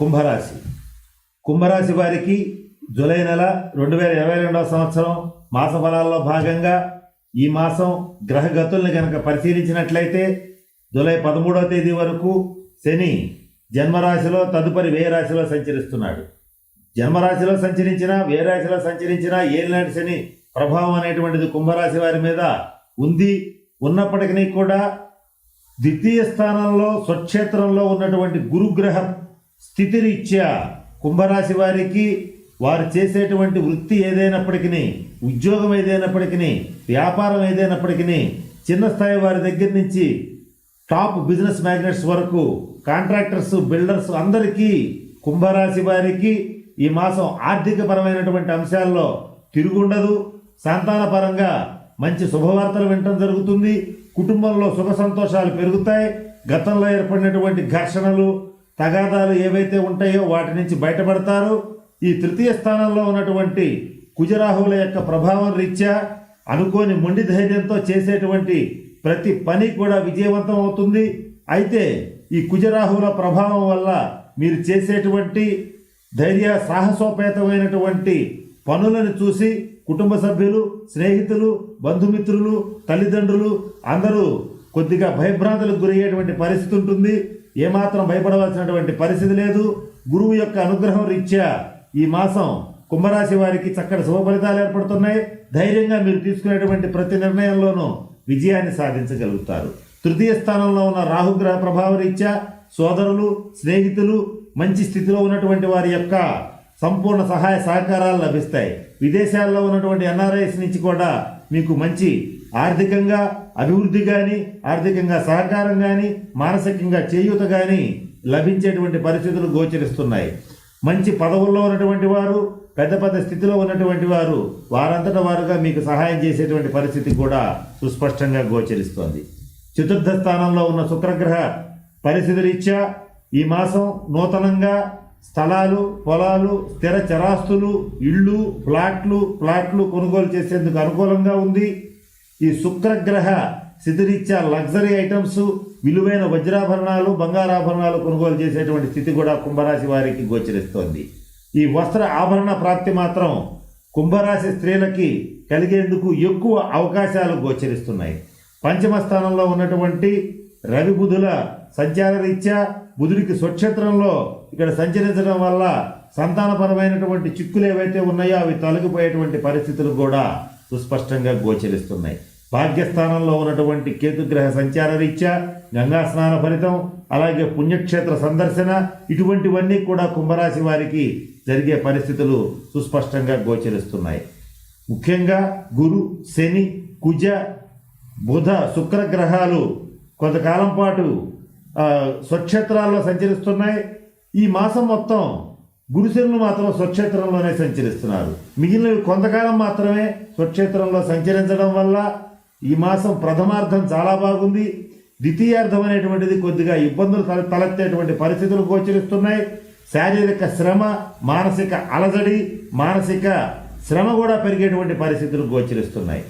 కుంభరాశి. కుంభరాశి వారికి జూలై నెల రెండు వేల ఇరవై రెండవ సంవత్సరం మాస ఫలాల్లో భాగంగా ఈ మాసం గ్రహగతుల్ని కనుక పరిశీలించినట్లయితే జూలై పదమూడవ తేదీ వరకు శని జన్మరాశిలో తదుపరి వ్యయ రాశిలో సంచరిస్తున్నాడు. జన్మరాశిలో సంచరించిన వ్యయ రాశిలో సంచరించిన ఏలినాటి శని ప్రభావం అనేటువంటిది కుంభరాశి వారి మీద ఉంది. ఉన్నప్పటికీ కూడా ద్వితీయ స్థానంలో స్వక్షేత్రంలో ఉన్నటువంటి గురుగ్రహ స్థితిరీత్యా కుంభరాశి వారికి వారు చేసేటువంటి వృత్తి ఏదైనప్పటికీ ఉద్యోగం ఏదైనప్పటికీ వ్యాపారం ఏదైనప్పటికీ చిన్న స్థాయి వారి దగ్గర నుంచి టాప్ బిజినెస్ మ్యాగ్నెట్స్ వరకు కాంట్రాక్టర్స్ బిల్డర్స్ అందరికీ కుంభరాశి వారికి ఈ మాసం ఆర్థికపరమైనటువంటి అంశాల్లో తిరుగుండదు. సంతానపరంగా మంచి శుభవార్తలు వినటం జరుగుతుంది. కుటుంబంలో సుఖ సంతోషాలు పెరుగుతాయి. గతంలో ఏర్పడినటువంటి ఘర్షణలు తగాదాలు ఏవైతే ఉంటాయో వాటి నుంచి బయటపడతారు ఈ తృతీయ స్థానంలో ఉన్నటువంటి కుజరాహువుల యొక్క ప్రభావం రీత్యా అనుకోని మొండి ధైర్యంతో చేసేటువంటి ప్రతి పని కూడా విజయవంతం అవుతుంది. అయితే ఈ కుజరాహువుల ప్రభావం వల్ల మీరు చేసేటువంటి ధైర్య సాహసోపేతమైనటువంటి పనులను చూసి కుటుంబ సభ్యులు స్నేహితులు బంధుమిత్రులు తల్లిదండ్రులు అందరూ కొద్దిగా భయభ్రాంతులకు గురయ్యేటువంటి పరిస్థితి ఉంటుంది. ఏమాత్రం భయపడవలసినటువంటి పరిస్థితి లేదు. గురువు యొక్క అనుగ్రహం రీత్యా ఈ మాసం కుంభరాశి వారికి చక్కటి శుభ ఫలితాలు ఏర్పడుతున్నాయి. ధైర్యంగా మీరు తీసుకునేటువంటి ప్రతి నిర్ణయంలోనూ విజయాన్ని సాధించగలుగుతారు. తృతీయ స్థానంలో ఉన్న రాహుగ్రహ ప్రభావ రీత్యా సోదరులు స్నేహితులు మంచి స్థితిలో ఉన్నటువంటి వారి యొక్క సంపూర్ణ సహాయ సహకారాలు లభిస్తాయి. విదేశాల్లో ఉన్నటువంటి ఎన్ఆర్ఐస్ నుంచి కూడా మీకు మంచి ఆర్థికంగా అభివృద్ధి కానీ ఆర్థికంగా సహకారం కానీ మానసికంగా చేయూత కానీ లభించేటువంటి పరిస్థితులు గోచరిస్తున్నాయి. మంచి పదవుల్లో ఉన్నటువంటి వారు పెద్ద పెద్ద స్థితిలో ఉన్నటువంటి వారు వారంతట వారుగా మీకు సహాయం చేసేటువంటి పరిస్థితి కూడా సుస్పష్టంగా గోచరిస్తోంది. చతుర్థ స్థానంలో ఉన్న శుక్రగ్రహ పరిస్థితులు ఇచ్చా ఈ మాసం నూతనంగా స్థలాలు పొలాలు స్థిర చరాస్తులు ఇళ్ళు ఫ్లాట్లు ప్లాట్లు కొనుగోలు చేసేందుకు అనుకూలంగా ఉంది. ఈ శుక్రగ్రహ స్థితిరీత్యా లగ్జరీ ఐటమ్స్ విలువైన వజ్రాభరణాలు బంగారాభరణాలు కొనుగోలు చేసేటువంటి స్థితి కూడా కుంభరాశి వారికి గోచరిస్తోంది. ఈ వస్త్ర ఆభరణ ప్రాప్తి మాత్రం కుంభరాశి స్త్రీలకి కలిగేందుకు ఎక్కువ అవకాశాలు గోచరిస్తున్నాయి. పంచమ స్థానంలో ఉన్నటువంటి రవి బుధుల సంచార రీత్యా బుధుడికి స్వక్షేత్రంలో ఇక్కడ సంచరించడం వల్ల సంతానపరమైనటువంటి చిక్కులు ఏవైతే ఉన్నాయో అవి తొలగిపోయేటువంటి పరిస్థితులు కూడా సుస్పష్టంగా గోచరిస్తున్నాయి. భాగ్యస్థానంలో ఉన్నటువంటి కేతుగ్రహ సంచార రీత్యా గంగా స్నాన ఫలితం అలాగే పుణ్యక్షేత్ర సందర్శన ఇటువంటివన్నీ కూడా కుంభరాశి వారికి జరిగే పరిస్థితులు సుస్పష్టంగా గోచరిస్తున్నాయి. ముఖ్యంగా గురు శని కుజ బుధ శుక్ర గ్రహాలు కొంతకాలం పాటు స్వక్షేత్రాల్లో సంచరిస్తున్నాయి. ఈ మాసం మొత్తం గురుశనులు మాత్రం స్వక్షేత్రంలోనే సంచరిస్తున్నారు. మిగిలినవి కొంతకాలం మాత్రమే స్వక్షేత్రంలో సంచరించడం వల్ల ఈ మాసం ప్రథమార్థం చాలా బాగుంది. ద్వితీయార్థం అనేటువంటిది కొద్దిగా ఇబ్బందులు తల తలెత్తేటువంటి పరిస్థితులు గోచరిస్తున్నాయి. శారీరక శ్రమ మానసిక అలజడి మానసిక శ్రమ కూడా పెరిగేటువంటి పరిస్థితులు గోచరిస్తున్నాయి.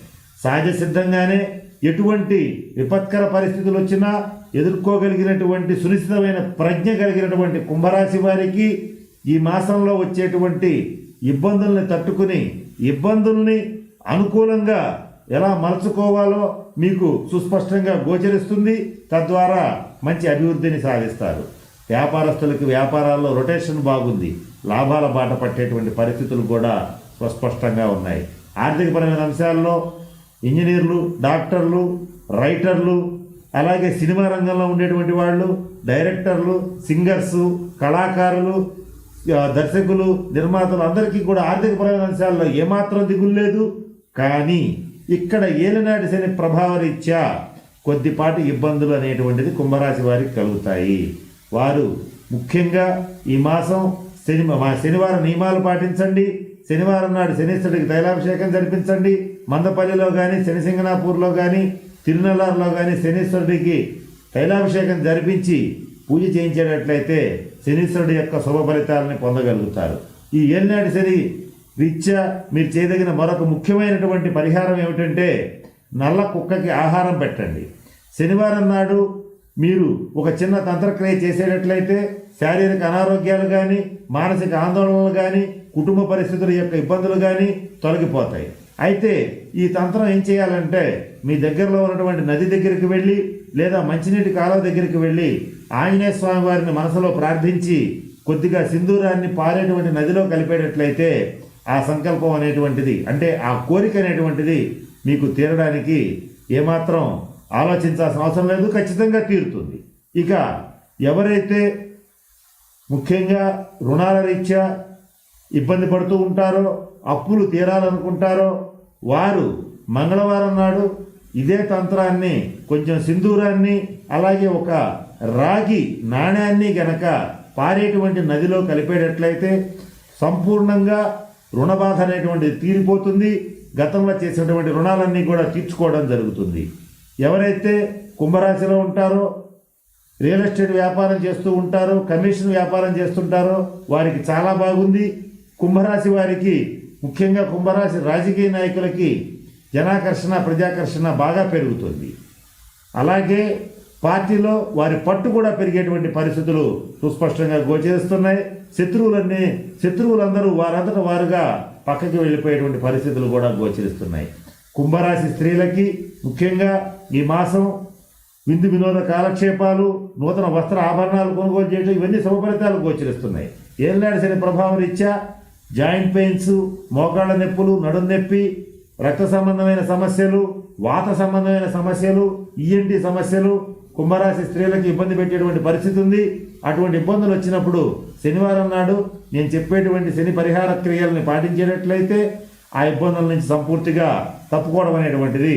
సహజ సిద్ధంగానే ఎటువంటి విపత్కర పరిస్థితులు వచ్చినా ఎదుర్కోగలిగినటువంటి సునిశ్చితమైన ప్రజ్ఞ కలిగినటువంటి కుంభరాశి వారికి ఈ మాసంలో వచ్చేటువంటి ఇబ్బందుల్ని తట్టుకుని ఇబ్బందుల్ని అనుకూలంగా ఎలా మలుచుకోవాలో మీకు సుస్పష్టంగా గోచరిస్తుంది. తద్వారా మంచి అభివృద్ధిని సాధిస్తారు. వ్యాపారస్తులకి వ్యాపారాల్లో రొటేషన్ బాగుంది. లాభాల బాట పట్టేటువంటి పరిస్థితులు కూడా సుస్పష్టంగా ఉన్నాయి. ఆర్థికపరమైన అంశాల్లో ఇంజనీర్లు డాక్టర్లు రైటర్లు అలాగే సినిమా రంగంలో ఉండేటువంటి వాళ్ళు డైరెక్టర్లు సింగర్సు కళాకారులు దర్శకులు నిర్మాతలు అందరికీ కూడా ఆర్థికపరమైన అంశాల్లో ఏమాత్రం దిగుల్లేదు కానీ ఇక్కడ ఏలినాటి శని ప్రభావరీత్యా కొద్దిపాటి ఇబ్బందులు అనేటువంటిది కుంభరాశి వారికి కలుగుతాయి. వారు ముఖ్యంగా ఈ మాసం శని మా శనివారం నియమాలు పాటించండి. శనివారం నాడు శనీశ్వరుడికి తైలాభిషేకం జరిపించండి. మందపల్లిలో కానీ శనిసింగనాపూర్లో కానీ తిరునల్లారులో కానీ శనీశ్వరుడికి తైలాభిషేకం జరిపించి పూజ చేయించేటట్లయితే శనీశ్వరుడి యొక్క శుభ ఫలితాలని పొందగలుగుతారు. ఈ ఏలినాటి శని రీత్యా మీరు చేయదగిన మరొక ముఖ్యమైనటువంటి పరిహారం ఏమిటంటే నల్ల కుక్కకి ఆహారం పెట్టండి. శనివారం నాడు మీరు ఒక చిన్న తంత్రక్రియ చేసేటట్లయితే శారీరక అనారోగ్యాలు కానీ మానసిక ఆందోళనలు కానీ కుటుంబ పరిస్థితుల యొక్క ఇబ్బందులు కానీ తొలగిపోతాయి. అయితే ఈ తంత్రం ఏం చేయాలంటే మీ దగ్గరలో ఉన్నటువంటి నది దగ్గరికి వెళ్ళి లేదా మంచినీటి కాలువ దగ్గరికి వెళ్ళి ఆంజనేయ స్వామి వారిని మనసులో ప్రార్థించి కొద్దిగా సింధూరాన్ని పారేటువంటి నదిలో కలిపేటట్లయితే ఆ సంకల్పం అనేటువంటిది అంటే ఆ కోరిక అనేటువంటిది మీకు తీరడానికి ఏమాత్రం ఆలోచించాల్సిన అవసరం లేదు ఖచ్చితంగా తీరుతుంది. ఇక ఎవరైతే ముఖ్యంగా రుణాల రీత్యా ఇబ్బంది పడుతూ ఉంటారో అప్పులు తీరాలనుకుంటారో వారు మంగళవారం నాడు ఇదే తంత్రాన్ని కొంచెం సింధూరాన్ని అలాగే ఒక రాగి నాణ్యాన్ని గనక పారేటువంటి నదిలో కలిపేటట్లయితే సంపూర్ణంగా రుణబాధ అనేటువంటిది తీరిపోతుంది. గతంలో చేసినటువంటి రుణాలన్నీ కూడా తీర్చుకోవడం జరుగుతుంది. ఎవరైతే కుంభరాశిలో ఉంటారో రియల్ ఎస్టేట్ వ్యాపారం చేస్తూ ఉంటారు కమిషన్ వ్యాపారం చేస్తుంటారో వారికి చాలా బాగుంది. కుంభరాశి వారికి ముఖ్యంగా కుంభరాశి రాజకీయ నాయకులకి జనాకర్షణ ప్రజాకర్షణ బాగా పెరుగుతుంది. అలాగే పార్టీలో వారి పట్టు కూడా పెరిగేటువంటి పరిస్థితులు సుస్పష్టంగా గోచరిస్తున్నాయి శత్రువులన్నీ శత్రువులందరూ వారంతట వారుగా పక్కకి వెళ్ళిపోయేటువంటి పరిస్థితులు కూడా గోచరిస్తున్నాయి. కుంభరాశి స్త్రీలకి ముఖ్యంగా ఈ మాసం విందు వినోద కాలక్షేపాలు నూతన వస్త్ర ఆభరణాలు కొనుగోలు చేయడం ఇవన్నీ శుభఫలితాలు గోచరిస్తున్నాయి. ఏళ్ళనాడు శని ప్రభావం రీత్యా జాయింట్ పెయిన్స్ మోకాళ్ళ నొప్పులు నడుం నొప్పి రక్త సంబంధమైన సమస్యలు వాత సంబంధమైన సమస్యలు ఈఎన్టీ సమస్యలు కుంభరాశి స్త్రీలకు ఇబ్బంది పెట్టేటువంటి పరిస్థితి ఉంది. అటువంటి ఇబ్బందులు వచ్చినప్పుడు శనివారం నాడు నేను చెప్పేటువంటి శని పరిహార క్రియల్ని పాటించేటట్లయితే ఆ ఇబ్బందుల నుంచి సంపూర్తిగా తప్పుకోవడం అనేటువంటిది